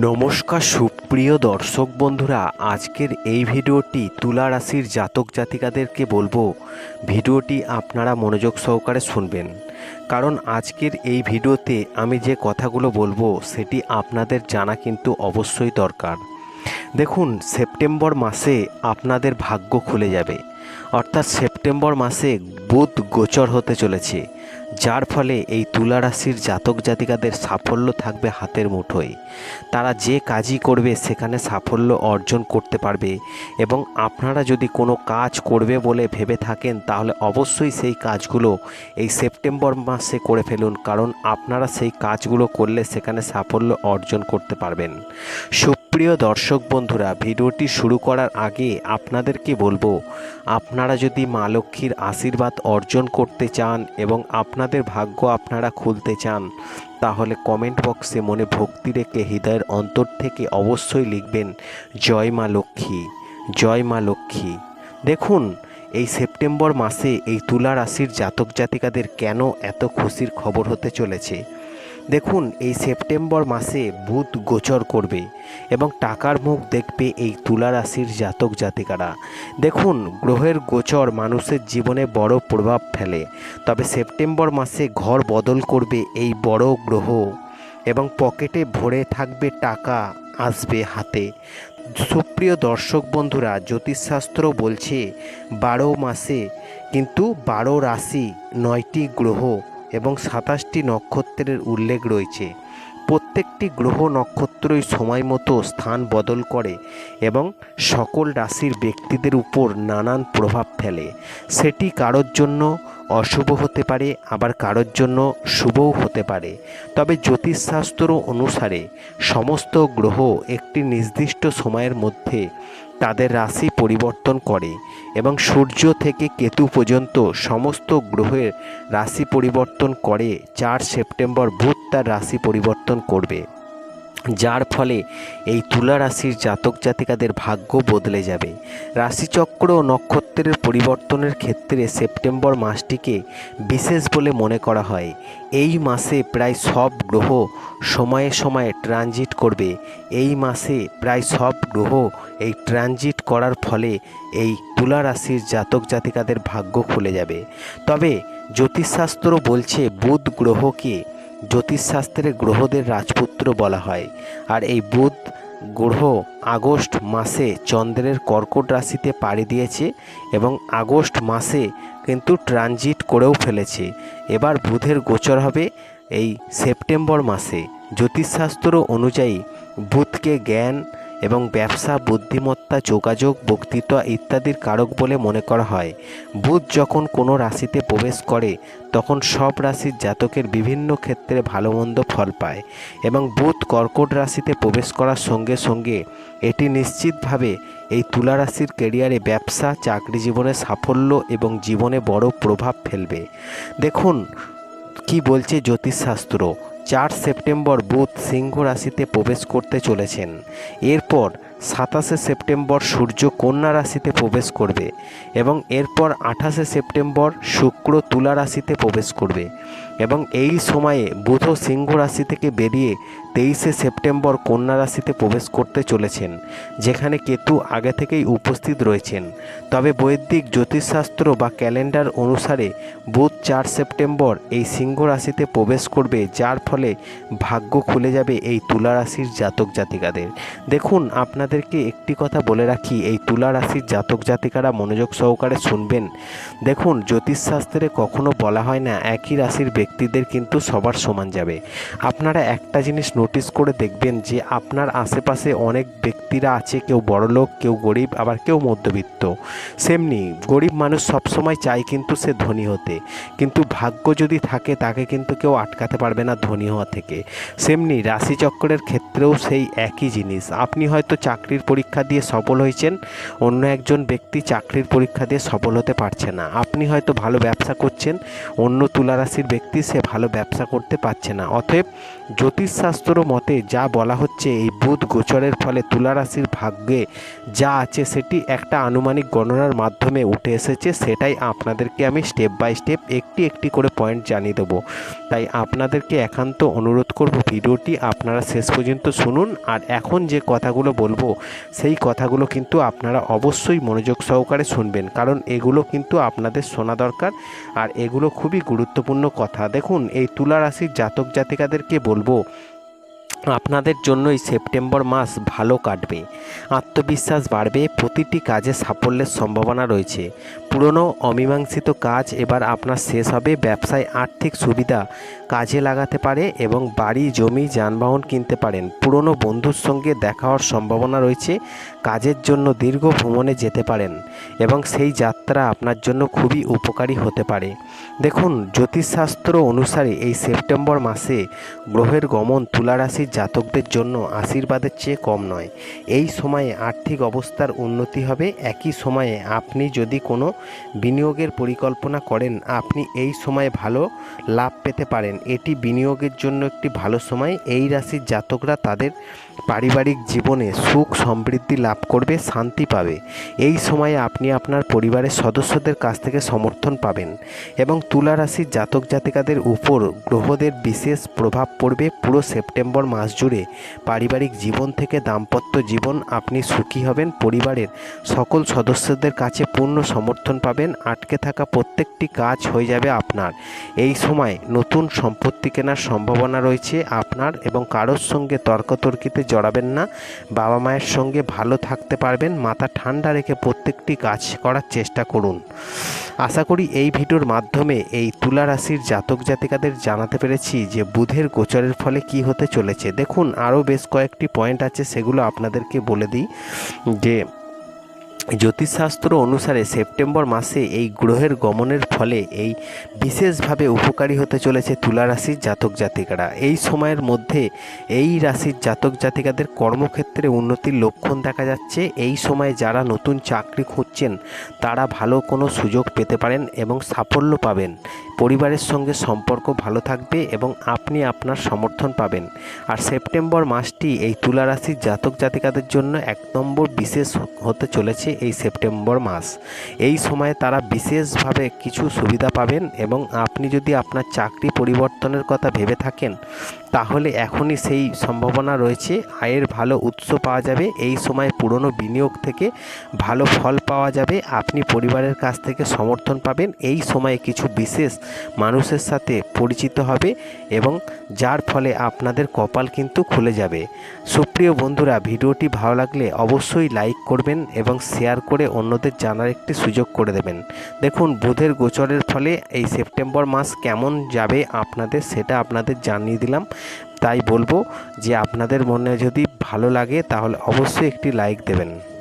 নমস্কার সুপ্রিয় দর্শক বন্ধুরা, আজকের এই ভিডিওটি তুলা রাশির জাতক জাতিকাদেরকে বলব। ভিডিওটি আপনারা মনোযোগ সহকারে শুনবেন। কারণ আজকের এই ভিডিওতে আমি যে কথাগুলো বলব, সেটি আপনাদের জানা কিন্তু অবশ্যই দরকার। দেখুন, সেপ্টেম্বর মাসে আপনাদের ভাগ্য খুলে যাবে। অর্থাৎ সেপ্টেম্বর মাসে বুধ গোচর হতে চলেছে। যার ফলে এই তুলা রাশির জাতক জাতিকাদের সাফল্য থাকবে হাতের মুঠোয়। তারা যে কাজই করবে, সেখানে সাফল্য অর্জন করতে পারবে এবং আপনারা যদি কোনো কাজ করবে বলে ভেবে থাকেন, তাহলে অবশ্যই সেই কাজগুলো এই সেপ্টেম্বর মাসে করে ফেলুন, কারণ আপনারা সেই কাজগুলো করলে সেখানে সাফল্য অর্জন করতে পারবেন। সুপ্রিয় দর্শক বন্ধুরা, ভিডিওটি শুরু করার আগে আপনাদেরকে বলব, আপনারা যদি মা লক্ষ্মীর আশীর্বাদ অর্জন করতে চান এবং আপনাদের ভাগ্য আপনারা খুলতে চান, তাহলে কমেন্ট বক্সে মনে ভক্তি রেখে হৃদয়ের অন্তর থেকে অবশ্যই লিখবেন, জয় মা লক্ষ্মী, জয় মা লক্ষ্মী। দেখুন, এই সেপ্টেম্বর মাসে এই তুলা রাশির জাতক জাতিকাদের কেন এত খুশির খবর হতে চলেছে? দেখুন, এই সেপ্টেম্বর মাসে বুধ গোচর করবে এবং টাকার মুখ দেখবে এই তুলা রাশির জাতক জাতিকারা। দেখুন, গ্রহের গোচর মানুষের জীবনে বড় প্রভাব ফেলে, তবে সেপ্টেম্বর মাসে ঘর বদল করবে এই বড় গ্রহ এবং পকেটে ভরে থাকবে টাকা আসবে হাতে। সুপ্রিয় দর্শক বন্ধুরা, জ্যোতিষশাস্ত্র বলছে বারো মাসে, কিন্তু বারো রাশি নয়টি গ্রহ এবং সাতাশটি নক্ষত্রের উল্লেখ রয়েছে। প্রত্যেকটি গ্রহ নক্ষত্রই সময় মতো স্থান বদল করে এবং সকল রাশির ব্যক্তিদের উপর নানান প্রভাব ফেলে। সেটি কারোর জন্য অশুভ হতে পারে, আবার কারোর জন্য শুভও হতে পারে। তবে জ্যোতিষশাস্ত্র অনুসারে সমস্ত গ্রহ একটি নির্দিষ্ট সময়ের মধ্যে তাদের রাশি পরিবর্তন করে এবং সূর্য থেকে কেতু পর্যন্ত সমস্ত গ্রহের রাশি পরিবর্তন করে চার সেপ্টেম্বর বুধ তার রাশি পরিবর্তন করবে। যার ফলে এই তুলা রাশির জাতক জাতিকাদের ভাগ্য বদলে যাবে। রাশিচক্র ও নক্ষত্রের পরিবর্তনের ক্ষেত্রে সেপ্টেম্বর মাসটিকে বিশেষ বলে মনে করা হয়। এই মাসে প্রায় সব গ্রহ সময়ে সময়ে ট্রানজিট করবে। এই মাসে প্রায় সব গ্রহ এই ট্রানজিট করার ফলে এই তুলা রাশির জাতক জাতিকাদের ভাগ্য খুলে যাবে। তবে জ্যোতিষশাস্ত্র বলছে বুধ গ্রহকে জ্যোতিষশাস্ত্রে গ্রহদের রাজপুত্র বলা হয়। আর এই বুধ গ্রহ আগস্ট মাসে চন্দ্রের কর্কট রাশিতে পাড়ি দিয়েছে এবং আগস্ট মাসে কিন্তু ট্রানজিট করেও ফেলেছে। এবার বুধের গোচর হবে এই সেপ্টেম্বর মাসে। জ্যোতিষশাস্ত্র অনুযায়ী বুধকে জ্ঞান এবং ব্যবসা, বুদ্ধিমত্তা, যোগাযোগ, বক্তৃতা ইত্যাদির কারক বলে মনে করা হয়। বুধ যখন কোনো রাশিতে প্রবেশ করে, তখন সব রাশির জাতকের বিভিন্ন ক্ষেত্রে ভালো মন্দ ফল পায় এবং বুধ কর্কট রাশিতে প্রবেশ করার সঙ্গে সঙ্গে এটি নিশ্চিতভাবে এই তুলা রাশির কেরিয়ারে ব্যবসা, চাকরি জীবনে সাফল্য এবং জীবনে বড় প্রভাব ফেলবে। দেখুন, কি বলছে জ্যোতিষশাস্ত্র? চার সেপ্টেম্বর বুধ সিংহ রাশিতে প্রবেশ করতে চলেছেন। এরপর সাতাশে সেপ্টেম্বর সূর্য কন্যা রাশিতে প্রবেশ করবে এবং এরপর আঠাশে সেপ্টেম্বর শুক্র তুলা রাশিতে প্রবেশ করবে এবং এই সময়ে বুধ সিংহ রাশি থেকে বেরিয়ে তেইশে সেপ্টেম্বর কন্যা রাশিতে প্রবেশ করতে চলেছেন, যেখানে কেতু আগে থেকেই উপস্থিত রয়েছেন। তবে বৈদিক জ্যোতিষশাস্ত্র বা ক্যালেন্ডার অনুসারে বুধ চার সেপ্টেম্বর এই সিংহ রাশিতে প্রবেশ করবে, যার ফলে ভাগ্য খুলে যাবে এই তুলা রাশির জাতক জাতিকাদের। দেখুন আপনাদেরকে একটি কথা বলে রাখি, এই তুলা রাশির জাতক জাতিকারা মনোযোগ সহকারে শুনবেন। দেখুন, জ্যোতিষশাস্ত্রে কখনো বলা হয় না, একই রাশির ব্যক্তিদের কিন্তু সবার সমান যাবে। আপনারা একটা জিনিস নোটিস করে দেখবেন যে, আপনার আশেপাশে অনেক ব্যক্তিরা আছে, কেউ বড়লোক, কেউ গরিব, আবার কেউ মধ্যবিত্ত। সেমনি, গরিব মানুষ সবসময় চায় কিন্তু সে ধনী হতে। কিন্তু ভাগ্য যদি থাকে, তাকে কিন্তু কেউ আটকাতে পারবে না ধনী হওয়া থেকে। সেমনি, রাশিচক্রের ক্ষেত্রেও সেই একই জিনিস। আপনি হয়তো চাকরি চাকরির পরীক্ষা দিয়ে সফল হয়েছেন, অন্য একজন ব্যক্তি চাকরির পরীক্ষা দিয়ে সফল হতে পারছে না। আপনি হয়তো ভালো ব্যবসা করছেন, অন্য তুলা রাশির ব্যক্তি সে ভালো ব্যবসা করতে পারছে না। অতএব জ্যোতিষশাস্ত্র মতে যা বলা হচ্ছে, এই বুধ গোচরের ফলে তুলা রাশির ভাগ্যে যা আছে সেটি একটা আনুমানিক গণনার মাধ্যমে উঠে এসেছে, সেটাই আপনাদেরকে আমি স্টেপ বাই স্টেপ একটি একটি করে পয়েন্ট জানিয়ে দেবো। তাই আপনাদেরকে একান্ত অনুরোধ করব, ভিডিওটি আপনারা শেষ পর্যন্ত শুনুন। আর এখন যে কথাগুলো বলব সেই কথাগুলো কিন্তু আপনারা অবশ্যই মনোযোগ সহকারে শুনবেন, কারণ এগুলো কিন্তু আপনাদের শোনা দরকার আর এগুলো খুবই গুরুত্বপূর্ণ কথা। দেখুন, এই তুলা রাশির জাতক জাতিকাদেরকে বলব আপনাদের জন্যই সেপ্টেম্বর মাস ভালো কাটবে। আত্মবিশ্বাস বাড়বে, প্রতিটি কাজে সাফল্যের সম্ভাবনা রয়েছে। পুরনো, অমীমাংসিত কাজ এবার আপনার শেষ হবে, ব্যবসায় আর্থিক সুবিধা কাজে লাগাতে পারে এবং বাড়ি, জমি, যানবাহন কিনতে পারেন। পুরনো বন্ধুর সঙ্গে দেখা হওয়ার সম্ভাবনা রয়েছে, কাজের জন্য দীর্ঘ ভ্রমণে যেতে পারেন এবং সেই যাত্রা আপনার জন্য খুবই উপকারী হতে পারে। দেখুন, জ্যোতিষশাস্ত্র অনুসারে এই সেপ্টেম্বর মাসে গ্রহের গমন তুলা রাশির জাতকদের জন্য আশীর্বাদের চেয়ে কম নয়। এই সময়ে আর্থিক অবস্থার উন্নতি হবে। একই সময়ে আপনি যদি কোনো বিনিয়োগের পরিকল্পনা করেন, আপনি এই সময়ে ভালো লাভ পেতে পারেন। এটি বিনিয়োগের জন্য একটি ভালো সময়। এই রাশির জাতকরা তাদের পারিবারিক জীবনে সুখ সমৃদ্ধি লাভ করবে, শান্তি পাবে। এই সময়ে আপনি আপনার পরিবারের সদস্যদের কাছ থেকে সমর্থন পাবেন এবং তুলা রাশির জাতক জাতিকাদের উপর গ্রহদের বিশেষ প্রভাব পড়বে। পুরো সেপ্টেম্বর মাস জুড়ে পারিবারিক জীবন থেকে দাম্পত্য জীবন আপনি সুখী হবেন, পরিবারের সকল সদস্যদের কাছে পূর্ণ সমর্থন পাবেন, আটকে থাকা প্রত্যেকটি কাজ হয়ে যাবে আপনার। এই সময় নতুন সম্পত্তি কেনার সম্ভাবনা রয়েছে আপনার এবং কারোর সঙ্গে তর্কতর্কিতে জড়াবেন না। বাবা মায়ের সঙ্গে ভালো থাকতে পারবেন। মাথা ঠান্ডা রেখে প্রত্যেকটি কাজ করার চেষ্টা করুন। আশা করি এই ভিডিওর মাধ্যমে এই তুলা রাশির জাতক জাতিকাদের জানাতে পেরেছি যে বুধের গোচরের ফলে কি হতে চলেছে। দেখুন, আরও বেশ কয়েকটি পয়েন্ট আছে, সেগুলো আপনাদেরকে বলে দিই যে জ্যোতিষশাস্ত্র অনুসারে সেপ্টেম্বর মাসে এই গ্রহের গমনের ফলে এই বিশেষভাবে উপকারী হতে চলেছে তুলা রাশির জাতক জাতিকারা। এই সময়ের মধ্যে এই রাশির জাতক জাতিকাদের কর্মক্ষেত্রে উন্নতির লক্ষণ দেখা যাচ্ছে। এই সময়ে যারা নতুন চাকরি খুঁজছেন, তারা ভালো কোনো সুযোগ পেতে পারেন এবং সাফল্য পাবেন। পরিবারের সঙ্গে সম্পর্ক ভালো থাকবে এবং আপনি আপনার সমর্থন পাবেন। আর সেপ্টেম্বর মাসটি এই তুলা রাশির জাতক জাতিকাদের জন্য এক নম্বর বিশেষ হতে চলেছে এই সেপ্টেম্বর মাস। এই সময়ে তারা বিশেষভাবে কিছু সুবিধা পাবেন এবং আপনি যদি আপনার চাকরি পরিবর্তনের কথা ভেবে থাকেন তাহলে এখনই সেই সম্ভাবনা রয়েছে। আয়ের ভালো উৎস পাওয়া যাবে। এই সময় পুরনো বিনিয়োগ থেকে ভালো ফল পাওয়া যাবে। আপনি পরিবারের কাছ থেকে সমর্থন পাবেন। এই সময়ে কিছু বিশেষ মানুষের সাথে পরিচিত হবে এবং যার ফলে আপনাদের কপাল কিন্তু খুলে যাবে। সুপ্রিয় বন্ধুরা, ভিডিওটি ভালো লাগলে অবশ্যই লাইক করবেন এবং শেয়ার করে অন্যদের জানার একটি সুযোগ করে দেবেন। দেখুন, বুধের গোচরের ফলে এই সেপ্টেম্বর মাস কেমন যাবে আপনাদের সেটা আপনাদের জানিয়ে দিলাম। তাই বলব যে আপনাদের মনে যদি ভালো লাগে তাহলে অবশ্যই একটি লাইক দেবেন।